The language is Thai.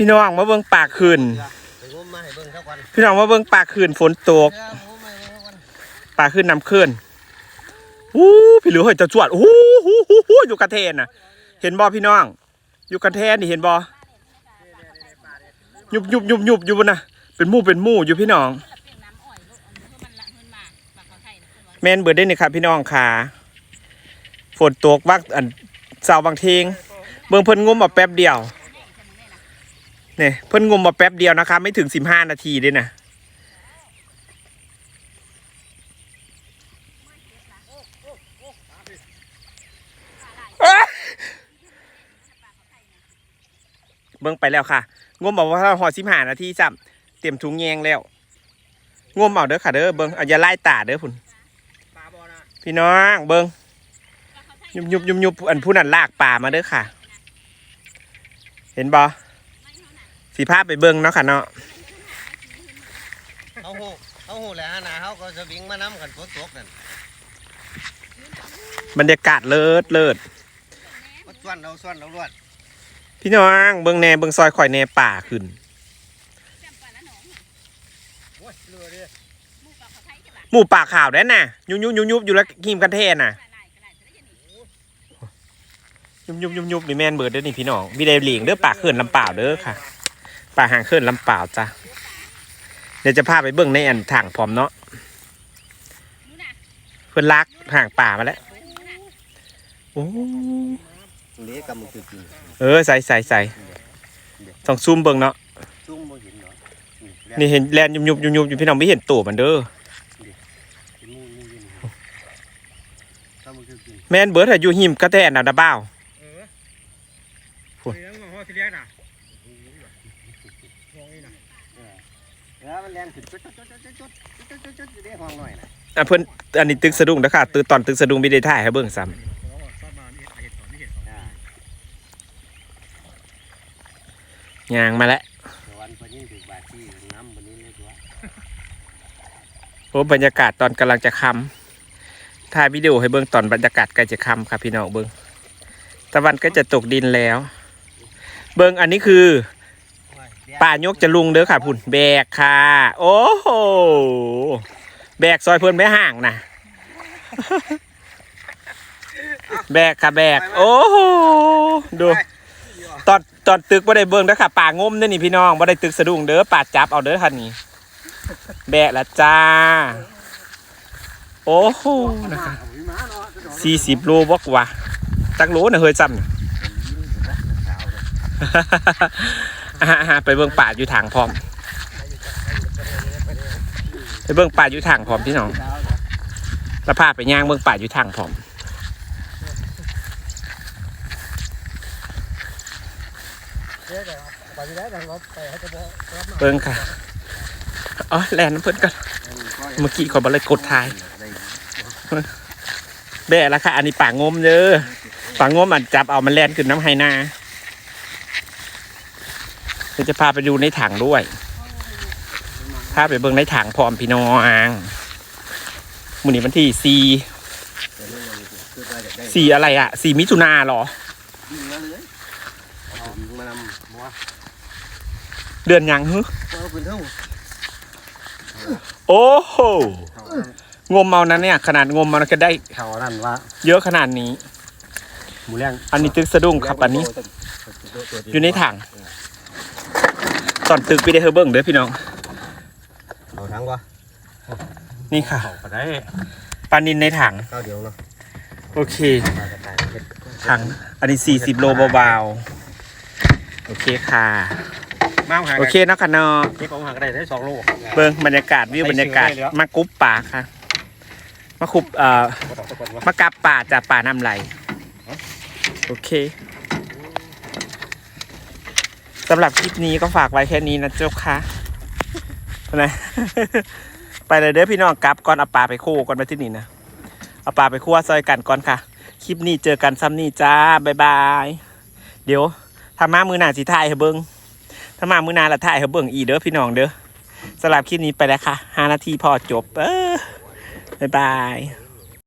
พี่น้องมาเบิ่งปากคืนไปงมมาให้เบิ่งเท่ากันพี่น้องมาเบิ่งปากคืนฝนตกเออผมมาให้เบิ่งเท่ากันปากคืนน้ำคืนอู้พี่หลิวเฮ้ยจะจวดอู้หูหูหูอยู่กระเทนน่ะ เห็นบ่พี่น้อง อยู่กระเทนนี่เห็นบ่ยุบยุบยุบยุบอยู่บนน่ะ เป็นหมู่เป็นหมู่อยู่พี่น้อง แม่นเบิดได้นี่ครับพี่น้องค่ะฝนตกวักอันเสาร์บางเทงเบิ่งเพิ่นงมมาแป๊บเดียว เนี่ยเพิ่นงมมาแป๊บเดียวนะคะ ไม่ถึงสิบห้านาทีด้วยนะเบิ่งไปแล้วค่ะ งมบอกว่าหอสิบห้านาทีจับเตรียมถุงแยงแล้ว งมเอาเด้อค่ะเด้อเบิ่งเอาอย่าไล่ตาเด้อพุ่นพี่น้องเบิงยุบยุบยุบยุบอันผู้นั้นลากป่ามาเด้อค่ะ เห็นบอ สีภาพไปเบิงเนาะค่ะเนาะเขาหูเขาหูแหละฮะนาเขาก็จะวิ่งมาน้ำกันฝนตกนั่นบรรยากาศเลิศเลิศก็ส่วนเราส่วนเราลวดพี่น้องเบิงแหน่เบิงซอยข่อยแหน่ป่าขึ้นโอ้ยเรือดิหมู่ป่าขาวได้น่ะยุบยุบยุบยุบอยู่แล้วกิมกันเทนน่ะยุบยุบยุบยุบนี่แม่นเบิดเด้อนี่พี่น้องมีได้เหลียงเด้อป่าเขื่อนลำเปล่าวเด้อค่ะ ป่าหางเขื่อนลำเปล่าวจ้ะเดี๋ยวจะพาไปเบิ่งในอันถังพร้อมเนาะเพื่อนลักห่างป่ามาแล้วโอ้เละกำมือคือกินเออใส่ใส่ใส่ต้องซูมเบิ่งเนาะซุ่มบ่เห็นเนาะนี่เห็นแลนยุบยุบยุบยุบอยู่พี่น้องไม่เห็นตัวมันเด้อเป็นมูนี่นี่กำมือคือกินแม่นเบิร์ดอะอยู่หิมกระแตนน่ะนะบ้าว หัวที่เลี้ยงน่ะมองนี่น่ะแล้วมันแรงขึ้นจุดจุดจุดจุดจุดจุดจุดจุดอยู่ในห้องหน่อยนะอะเพิ่นอันนี้ตึกสะดุ้งนะคะตึกตอนตึกสะดุ้งไม่ได้ถ่ายให้เบิ่งซ้เขาบอกซ่อนมานี่เห็ดก่อนนี่เห็ดก่อนอ่าำยางมาแล้วสวรรค์ปนี้ถึงบาทที่น้ำปนี้เลยตัวโอ้บรรยากาศตอนกำลังจะค่ำถ่ายวิดีโอให้เบิ่งตอนบรรยากาศใกล้จะค่ำครับพี่น้องเบิ่งตะวันก็จะตกดินแล้ว เบิ่งอันนี้คือ ป่ายกจะลุงเด้อค่ะพุ่นแบกค่ะ โอ้โหแบกซอยเพื่อนไม่ห่างนะแบกค่ะแบก โอ้โหดูตอนตอนตึกบ่ได้เบิ่งเด้อค่ะป่างมเด้อนี่พี่น้องบ่ได้ตึกสะดุ้งเด้อป่าจับเอาเด้อค่ะนี่แบกละจ้า โอ้โหนะคะสี่สิบโลบอกว่าจักโลน่ะเฮ้ยจำ น่ะไปเบิ่งป่าอยู่ทางพร้อม ไปเบิ่งป่าอยู่ทางพร้อมพี่น้องแล้วพาไปย่างเบิ่งป่าอยู่ทางพร้อมเบอกรับมาเบิ่งค่ะ อ๋อแลนน้ำเพิ่นกันเมื่อกี้ขอบอลเลยกดทายแบ่ละค่ะ อันนี้ป่างมเด้อป่างมอันจับเอามันแลนขึ้นน้ำไฮนา ดี๋ยวจะพาไปดูในถังด้วย พาไปเบิ่งในถังพร้อมพี่น้องมื้อนี้วันที่สี่สี่อะไรอะสี่มิถุนาเหรอวิ่งมาเลยเอาวิ่งมานำมัวเดือนยังฮึเอาเป็นเท่าโอ้โหงมเมานั้นเนี่ย ขนาดงมมันก็ได้เขานั่นว่าเยอะขนาดนี้หมูเลี้ยงอันนี้ตึกสะดุ้งครับอันนี้ อยู่ในถัง ตอนตึกไปได้เฮอเบิ้งเด้อพี่น้อง เอาทั้งวะนี่ค่ะเขาก็ได้ปลานินในถัง ข้าวเดียวเนาะโอเค ปลากระต่ายเห็ดถัง อันนี้สี่สิบโลเบาๆ โอเคค่ะ มาหาโอเคเนาะค่ะเนาะ เก็บของหาก็ได้ได้สองโล เบิ้งบรรยากาศวิวบรรยากาศ มากุ๊บป่าค่ะ มาคุบเอ่อก็ต้องตะกอนวะมากับป่าจากป่าน้ำไหล โอเค สำหรับคลิปนี้ก็ฝากไว้แค่นี้นะเจ้าค่ะนะไปเลยเด้อพี่น้องกลับก่อนเอาปลาไปคู่ก่อนไปที่นี่นะเอาปลาไปคั่วซอยกันก่อนค่ะ คลิปนี้เจอกันซ้ำนี่จ้าบ๊ายบายเดี๋ยวถ้ามามือหนาสิถ่ายให้เบิ้งถ้ามามือหนาละถ่ายให้เบิ้งอีเด้อพี่น้องเด้อสำหรับคลิปนี้ไปแล้วค่ะห้านาทีพอจบ เออบ๊ายบาย